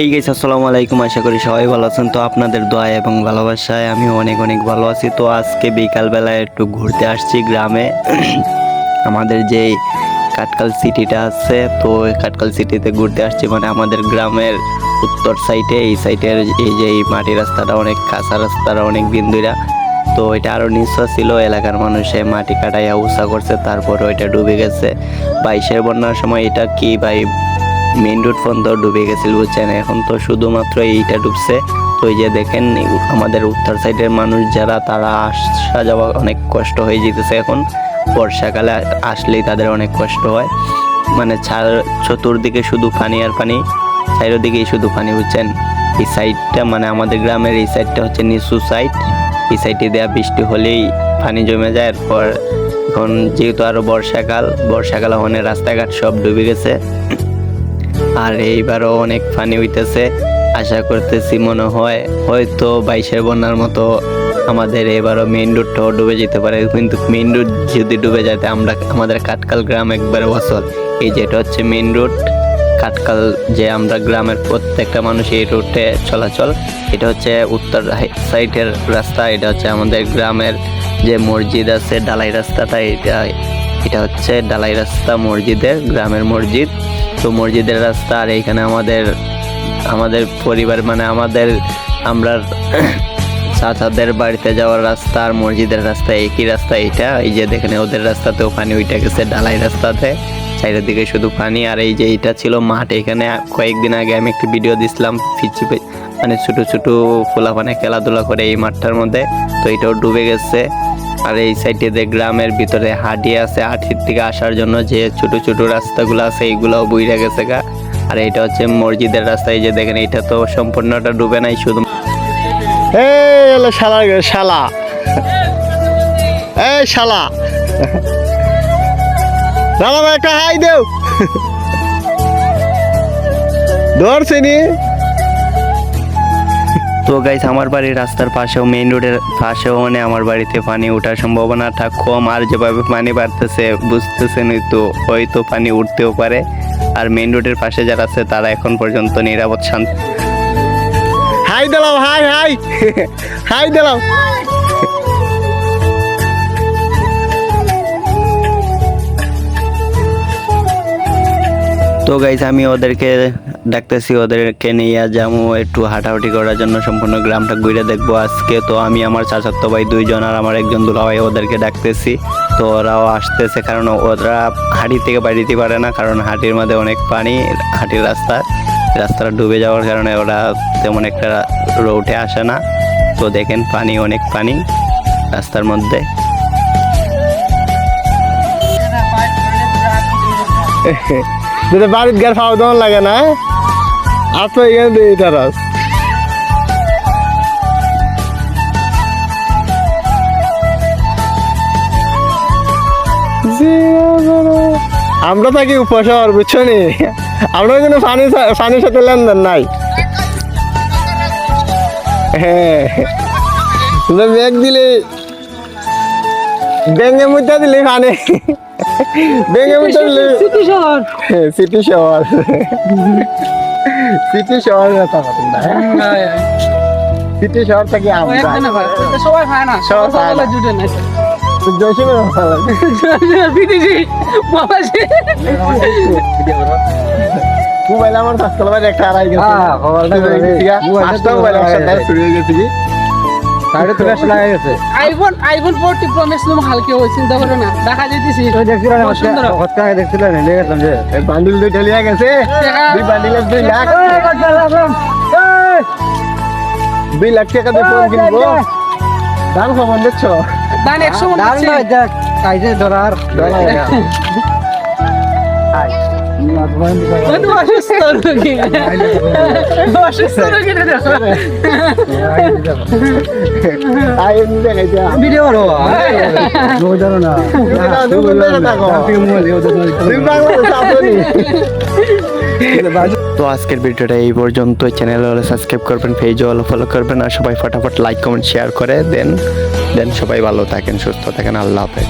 এই গেছে আসসালামু আলাইকুম। আশা করি সবাই ভালো আছেন। তো আপনাদের দোয়া এবং ভালোবাসায় আমি অনেক অনেক ভালো আছি। তো আজকে বিকালবেলায় একটু ঘুরতে আসছি গ্রামে। আমাদের যে কাটকাল সিটিটা আছে, তো কাটকাল সিটিতে ঘুরতে আসছি। মানে আমাদের গ্রামের উত্তর সাইডে, এই সাইডের এই যে এই মাটি রাস্তাটা অনেক কাঁচা রাস্তাটা অনেক দিন তো এটা আরও নিঃস্ব ছিল, এলাকার মানুষে মাটি কাটাইয়া উষা করছে, তারপর ওইটা ডুবে গেছে। বাইশের বন্যার সময় এটা কি ভাই মেইন রোড পর্যন্ত ডুবে গেছিল, বুঝছেন? এখন তো শুধুমাত্র এইটা ডুবছে। তো এই যে দেখেন আমাদের উত্তর সাইডের মানুষ যারা, তারা আসা যাওয়া অনেক কষ্ট হয়ে যেতেছে এখন। বর্ষাকালে আসলেই তাদের অনেক কষ্ট হয়। মানে চতুর্দিকে শুধু পানি আর পানি, চারিদিকেই শুধু পানি, বুঝছেন? এই সাইডটা মানে আমাদের গ্রামের এই সাইডটা হচ্ছে নিচু সাইড। এই সাইডে দেওয়া বৃষ্টি হলেই পানি জমে যায়। এরপর এখন যেহেতু আরও বর্ষাকাল বর্ষাকাল ওখানে রাস্তাঘাট সব ডুবে গেছে। আর এইবারও অনেক পানি হইতেছে। আশা করতেছি মনে হয় হয়তো বাইশের বন্যার মতো আমাদের এবারও মেইন রোডটাও ডুবে যেতে পারে। কিন্তু মেইন রোড যদি ডুবে যায় আমরা আমাদের কাটকাল গ্রাম একবারে বছর এই যেটা হচ্ছে মেইন রোড কাটকাল যে আমরা গ্রামের প্রত্যেকটা মানুষ এই রোডে চলাচল। এটা হচ্ছে উত্তর সাইডের রাস্তা। এটা হচ্ছে আমাদের গ্রামের যে মসজিদ আছে, ডালাই রাস্তাটা, এটা এটা হচ্ছে ডালাই রাস্তা মসজিদের, গ্রামের মসজিদ। তো মসজিদের রাস্তা আর এইখানে আমাদের আমাদের পরিবার মানে আমাদের, আমরা চাচাদের বাড়িতে যাওয়ার রাস্তা আর মসজিদের রাস্তা একই রাস্তা এইটা এই যে দেখেন, ওদের রাস্তাতেও পানি উঠে গেছে ডালাই রাস্তাতে। চারিদিকে দিকে শুধু পানি আর এই যে এইটা ছিল মাঠ। এখানে কয়েকদিন আগে আমি একটি ভিডিও দিছিলাম, ফিচি মানে ছোট ছোট পোলাপানে খেলাধুলা করে এই মাঠটার মধ্যে। তো এটাও ডুবে গেছে। আর এই সাইডে যে গ্রামের ভিতরে হাঁটি আছে, হাঁটির থেকে আসার জন্য যে ছোট ছোট রাস্তাগুলো আছে, এইগুলোও বইরা গেছে গা। আর এটা হচ্ছে মসজিদের রাস্তা, এই যে দেখেন, এটা তো সম্পূর্ণটা ডুবে নাই শুধু। শালা। শালা। শালা রামা একটা হাই দেও। ধরছে নি। তো গাইস আমার বাড়ির রাস্তার পাশেও মেইন রোডের পাশেও মানে আমার বাড়িতে পানি ওঠার সম্ভাবনাটা কম। আর যেভাবে পানি বাড়তেছে বুঝতেছেনই তো হয়তো পানি উঠতেও পারে। আর মেইন রোডের পাশে যারা আছে তারা এখন পর্যন্ত নিরাপদ শান্ত। হাই দিলাম হাই হাই হাই দিলাম তো গাইস আমি ওদেরকে ডাকতেছি ওদেরকে নিয়ে যাব, একটু হাঁটাহাঁটি করার জন্য সম্পূর্ণ গ্রামটা ঘুরে দেখব আজকে। তো আমি আমার চাচাতো ভাই দুইজন আর আমার একজন দুলাভাই ওদেরকে ডাকতেছি। তো ওরাও আসতেছে কারণ ওরা হাঁটি থেকে বাড়িতে পারে না, কারণ হাঁটির মধ্যে অনেক পানি, হাঁটির রাস্তা। রাস্তাটা ডুবে যাওয়ার কারণে ওরা তেমন একটা রোডে আসে না। তো দেখেন পানি, অনেক পানি রাস্তার মধ্যে। যদি বাড়ির গার খাওয়া দাওয়া লাগে না তো এখানে দিই তারাস আমরা থাকি উপশহর বুঝছ নি? আমরা কোনো পানি পানির সাথে লেনদেন নাই। হ্যাঁ। ব্যাগ দিলে ব্যাঙে মুদ্রা দিলে পানি ব্যাঙে মুদ্রা দিলে সিটি শহর। সিটি শহর। সিটি শহর কথা বলেন না। সিটি শহর থেকে আমরা। সবাই পায় না সবাই না। জুটে না জয়সিংহ ভালো বিদেশি বাবাজি। মোবাইল আমার পাঁচ তলা একটা গেছে। হ্যাঁ, মোবাইলটা হয়ে মোবাইল। হয়ে গেছে কি? সাইডে তো বেশ লাগা গেছে আইফোন আইফোন 40 প্রো ম্যাক্স হালকে হই চিন্তা করো না। দেখা যাইতেছি। ওই দেখছিলেন কত হত্যা দেখছিলেন নিয়ে গেছিলাম যে এই বান্ডিল দুইটা লিয়া গেছে। টাকা। দুই বান্ডিলের দুই লাখ। দুই লাখ টাকা দিয়ে ফোন কিনবো। দাম খবর দেখছ দান 100 মন দাম নয় দেখ কাইছে ধরার তো আজকের ভিডিওটা এই পর্যন্ত চ্যানেল হলে সাবস্ক্রাইব করবেন পেজ হলে ফলো করবেন, আর সবাই ফটাফট লাইক কমেন্ট শেয়ার করে দেন। দেন সবাই ভালো থাকেন, সুস্থ থাকেন, আল্লাহ হাফেজ।